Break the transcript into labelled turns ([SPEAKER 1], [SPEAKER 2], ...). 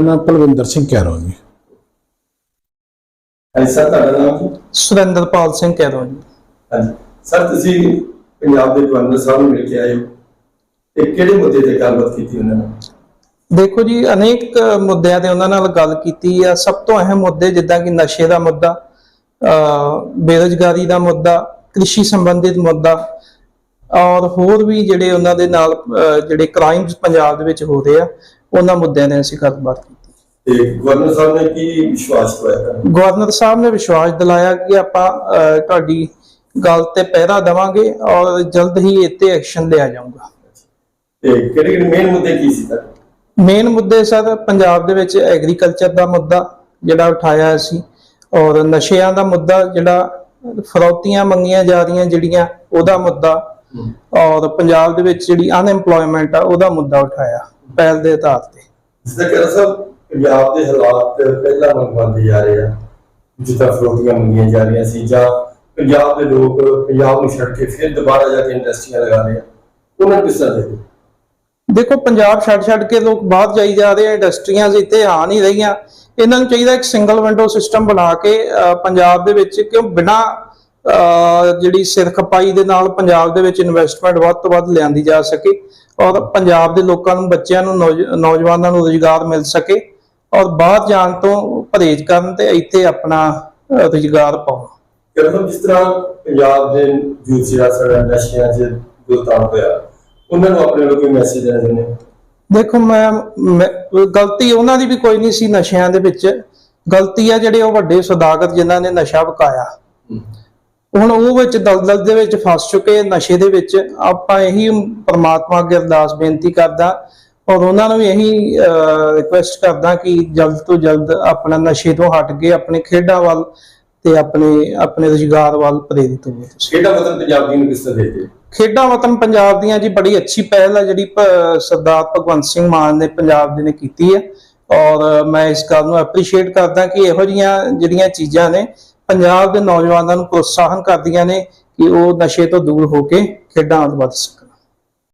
[SPEAKER 1] ਨਾਮ ਪਲਵਿੰਦਰ ਸਿੰਘ ਕੈਰੋਂ ਜੀ।
[SPEAKER 2] ਹਾਂਜੀ ਸਰ ਤੁਹਾਡਾ ਨਾਮ ਕੀ?
[SPEAKER 3] ਸੁਰਿੰਦਰਪਾਲ ਸਿੰਘ ਕੈਰੋਂ ਜੀ।
[SPEAKER 2] ਹਾਂਜੀ। ਸਰ ਤੁਸੀਂ ਪੰਜਾਬ ਦੇ ਗਵਰਨਰ ਸਾਹਿਬ ਨੂੰ ਮਿਲ ਕੇ ਆਏ ਹੋ। ਤੇ ਕਿਹੜੇ ਮੁੱਦੇ ਤੇ ਗੱਲਬਾਤ ਕੀਤੀ ਉਹਨਾਂ ਨਾਲ
[SPEAKER 3] ਦੇਖੋ ਜੀ ਅਨੇਕ ਮੁੱਦਿਆਂ ਤੇ ਉਹਨਾਂ ਨਾਲ ਗੱਲ ਕੀਤੀ ਆ। ਸਭ ਤੋਂ ਅਹਿਮ ਮੁੱਦੇ ਜਿੱਦਾਂ ਕਿ ਨਸ਼ੇ ਦਾ ਮੁੱਦਾ ਅ ਬੇਰੁਜ਼ਗਾਰੀ ਦਾ ਮੁੱਦਾ ਕ੍ਰਿਸ਼ੀ ਸੰਬੰਧਿਤ ਮੁੱਦਾ ਔਰ ਹੋਰ ਵੀ ਜਿਹੜੇ ਉਹਨਾਂ ਦੇ ਨਾਲ ਜਿਹੜੇ ਕ੍ਰਾਈਮਸ ਪੰਜਾਬ ਦੇ ਵਿੱਚ ਹੋ ਰਹੇ ਆ ਉਹਨਾਂ ਮੁੱਦਿਆਂ ਤੇ ਅਸੀਂ ਗੱਲਬਾਤ ਕੀਤੀ।
[SPEAKER 2] ਤੇ ਗਵਰਨਰ ਸਾਹਿਬ ਨੇ ਕੀ ਵਿਸ਼ਵਾਸ ਦਵਾਇਆ
[SPEAKER 3] ਗਵਰਨਰ ਸਾਹਿਬ ਨੇ ਵਿਸ਼ਵਾਸ ਦਿਲਾਇਆ ਕਿ ਆਪਾਂ ਤੁਹਾਡੀ ਗੱਲ ਤੇ ਪਹਿਰਾ ਦੇਵਾਂਗੇ ਔਰ ਜਲਦ ਹੀ ਇੱਥੇ ਐਕਸ਼ਨ ਲਿਆ ਜਾਊਗਾ।
[SPEAKER 2] ਤੇ ਕਿਹੜੇ ਕਿਹੜੇ ਮੇਨ ਮੁੱਦੇ ਕੀ ਸੀ ਸਰ?
[SPEAKER 3] ਮੇਨ ਮੁੱਦੇ ਸਰ ਪੰਜਾਬ ਦੇ ਵਿੱਚ ਐਗਰੀਕਲਚਰ ਦਾ ਮੁੱਦਾ ਜਿਹੜਾ ਉਠਾਇਆ ਸੀ ਔਰ ਨਸ਼ਿਆਂ ਦਾ ਮੁੱਦਾ ਜਿਹੜਾ ਫਰੌਤੀਆਂ ਮੰਗੀਆਂ ਜਾ ਰਹੀਆਂ ਜਿਹੜੀਆਂ ਉਹਦਾ ਮੁੱਦਾ ਔਰ ਪੰਜਾਬ ਦੇ ਵਿੱਚ ਜਿਹੜੀ ਅਨਐਮਪਲੋਇਮੈਂਟ ਆ ਉਹਦਾ ਮੁੱਦਾ ਉਠਾਇਆ। ਪਹਿਲ ਦੇ ਆਧਾਰ ਤੇ।
[SPEAKER 2] ਕਿ ਸਰ ਪੰਜਾਬ ਦੇ ਹਾਲਾਤ ਪਹਿਲਾਂ ਬਣਦੇ ਜਾ ਰਹੇ ਆ ਜਿੱਦਾਂ ਫਰੋਤੀਆਂ ਮੰਗੀਆਂ ਜਾ ਰਹੀਆਂ ਸੀ ਜਾਂ ਪੰਜਾਬ ਦੇ ਲੋਕ ਪੰਜਾਬ ਨੂੰ ਛੱਡ ਕੇ ਫਿਰ ਦੁਬਾਰਾ ਜਾ ਕੇ ਇੰਡਸਟਰੀਆਂ ਲਗਾ ਰਹੇ ਆ। ਉਹਨਾਂ ਨੂੰ ਕਿਸ ਦੇਖਦੇ
[SPEAKER 3] ਦੇਖੋ ਪੰਜਾਬ ਛੱਡ ਛੱਡ ਕੇ ਲੋਕ ਬਾਹਰ ਜਾਈ ਜਾ ਰਹੇ ਆ ਇੰਡਸਟਰੀਆਂ ਇੱਥੇ ਆ ਨਹੀਂ ਰਹੀਆਂ ਇਹਨਾਂ ਨੂੰ ਚਾਹੀਦਾ ਇੱਕ ਸਿੰਗਲ ਵਿੰਡੋ ਸਿਸਟਮ ਬਣਾ ਕੇ ਪੰਜਾਬ ਦੇ ਵਿੱਚ ਕਿਉਂ ਬਿਨਾ ਜਿਹੜੀ ਸਿਰ ਖਪਾਈ ਦੇ ਨਾਲ ਪੰਜਾਬ ਦੇ ਵਿੱਚ ਇਨਵੈਸਟਮੈਂਟ ਵੱਧ ਤੋਂ ਵੱਧ ਲਿਆਂਦੀ ਜਾ ਸਕੇ ਔਰ ਪੰਜਾਬ ਦੇ ਲੋਕਾਂ ਨੂੰ ਬੱਚਿਆਂ ਨੂੰ ਨੌਜ- ਨੌਜਵਾਨਾਂ ਨੂੰ ਰੁਜ਼ਗਾਰ ਮਿਲ ਸਕੇ ਔਰ ਬਾਹਰ ਜਾਣ ਤੋਂ ਪਰਹੇਜ਼ ਕਰਨ ਤੇ ਇੱਥੇ ਆਪਣਾ ਰੁਜ਼ਗਾਰ ਪਾਉਣ।
[SPEAKER 2] ਕਿਉਂਕਿ ਜਿਸ ਤਰ੍ਹਾਂ ਪੰਜਾਬ ਦੇ ਯੂਥ ਜਿਹੜਾ ਨਸ਼ਿਆਂ 'ਚ ਗੁਲਤਾਨ ਹੋਇਆ ਉਹਨਾਂ ਨੂੰ ਆਪਣੇ ਲੋਕ ਮੈਸੇਜ ਦੇਣਾ ਚਾਹੁੰਦੇ?
[SPEAKER 3] ਦੇਖੋ ਮੈਂ ਗਲਤੀ ਉਹਨਾਂ ਦੀ ਵੀ ਕੋਈ ਨਹੀਂ ਸੀ ਨਸ਼ਿਆਂ ਦੇ ਵਿੱਚ। ਗਲਤੀ ਆ ਜਿਹੜੇ ਉਹ ਵੱਡੇ ਸੌਦਾਗਰ ਜਿਨ੍ਹਾਂ ਨੇ ਨਸ਼ਾ ਵਕਾਇਆ। ਹੁਣ ਉਹ ਵਿੱਚ ਦਲਦਲ ਦੇ ਵਿੱਚ ਫਸ ਚੁੱਕੇ ਨਸ਼ੇ ਦੇ ਵਿੱਚ। ਆਪਾਂ ਇਹੀ ਪ੍ਰਮਾਤਮਾ ਅੱਗੇ ਅਰਦਾਸ ਬੇਨਤੀ ਕਰਦਾ ਔਰ ਉਹਨਾਂ ਨੂੰ ਵੀ ਇਹੀ ਰਿਕੁਐਸਟ ਕਰਦਾ ਕਿ ਜਲਦ ਤੋਂ ਜਲਦ ਆਪਣਾ ਨਸ਼ੇ ਤੋਂ ਹਟ ਕੇ ਆਪਣੇ ਖੇਡਾਂ ਵੱਲ ਤੇ ਆਪਣੇ ਆਪਣੇ ਰੁਜ਼ਗਾਰ ਵੱਲ ਪ੍ਰੇਰਿਤ ਹੋਵੇ।
[SPEAKER 2] ਖੇਡਾਂ ਵਤਨ ਪੰਜਾਬੀ ਨੂੰ ਕਿਸ ਤਰ੍ਹਾਂ ਦੇਖਦੇ?
[SPEAKER 3] ਖੇਡਾਂ ਵਤਨ ਪੰਜਾਬ ਦੀਆਂ ਜੀ ਬੜੀ ਅੱਛੀ ਪਹਿਲ ਹੈ ਜਿਹੜੀ ਸਰਦਾਰ ਭਗਵੰਤ ਸਿੰਘ ਮਾਨ ਨੇ ਪੰਜਾਬ ਦੇ ਨੇ ਕੀਤੀ ਹੈ ਔਰ ਮੈਂ ਇਸ ਗੱਲ ਨੂੰ ਐਪਰੀਸ਼ੀਏਟ ਕਰਦਾ ਕਿ ਇਹੋ ਜੀਆਂ ਜਿਹੜੀਆਂ ਚੀਜ਼ਾਂ ਨੇ ਪੰਜਾਬ ਦੇ ਨੌਜਵਾਨਾਂ ਨੂੰ ਪ੍ਰੋਤਸਾਹਨ ਕਰਦੀਆਂ ਨੇ ਕਿ ਉਹ ਨਸ਼ੇ ਤੋਂ ਦੂਰ ਹੋ ਕੇ ਖੇਡਾਂ ਵੱਲ ਵੱਧ ਸਕਣ।